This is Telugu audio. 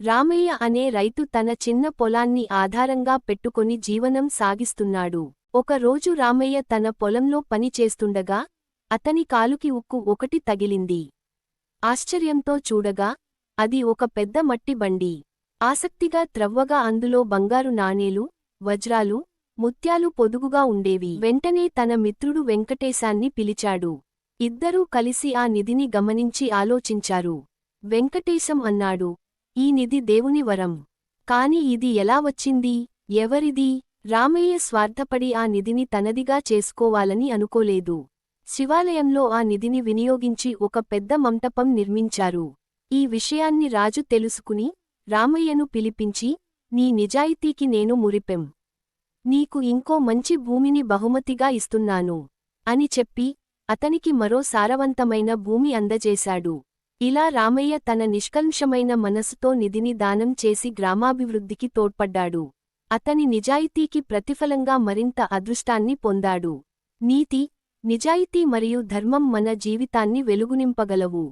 రామయ్య అనే రైతు తన చిన్న పొలాన్ని ఆధారంగా పెట్టుకొని జీవనం సాగిస్తున్నాడు. ఒక రోజు రామయ్య తన పొలంలో పని చేస్తుండగా అతని కాలుకి ఉక్కు ఒకటి తగిలింది. ఆశ్చర్యంతో చూడగా అది ఒక పెద్ద మట్టి బండి. ఆసక్తిగా త్రవ్వగా అందులో బంగారు నాణేలు వజ్రాలు ముత్యాలు పొదుగుగా ఉండేవి. వెంటనే తన మిత్రుడు వెంకటేశాన్ని పిలిచాడు. ఇద్దరూ కలిసి ఆ నిధిని గమనించి ఆలోచించారు. వెంకటేశం అన్నాడు ఈ నిధి దేవుని వరం. కాని ఇది ఎలా వచ్చింది? ఎవరిది? రామయ్య స్వార్థపడి ఆ నిధిని తనదిగా చేసుకోవాలని అనుకోలేదు. శివాలయంలో ఆ నిధిని వినియోగించి ఒక పెద్ద మంటపం నిర్మించారు. ఈ విషయాన్ని రాజు తెలుసుకుని రామయ్యను పిలిపించి నీ నిజాయితీకి నేను మురిపెం. నీకు ఇంకో మంచి భూమిని బహుమతిగా ఇస్తున్నాను అని చెప్పి అతనికి మరో సారవంతమైన భూమి అందజేశాడు. ఇలా రామయ్య తన నిష్కల్మషమైన మనసుతో నిధిని దానం చేసి గ్రామాభివృద్ధికి తోడ్పడ్డాడు. అతని నిజాయితీకి ప్రతిఫలంగా మరింత అదృష్టాన్ని పొందాడు. నీతి నిజాయితీ మరియు ధర్మం మన జీవితాన్ని వెలుగునింపగలవు.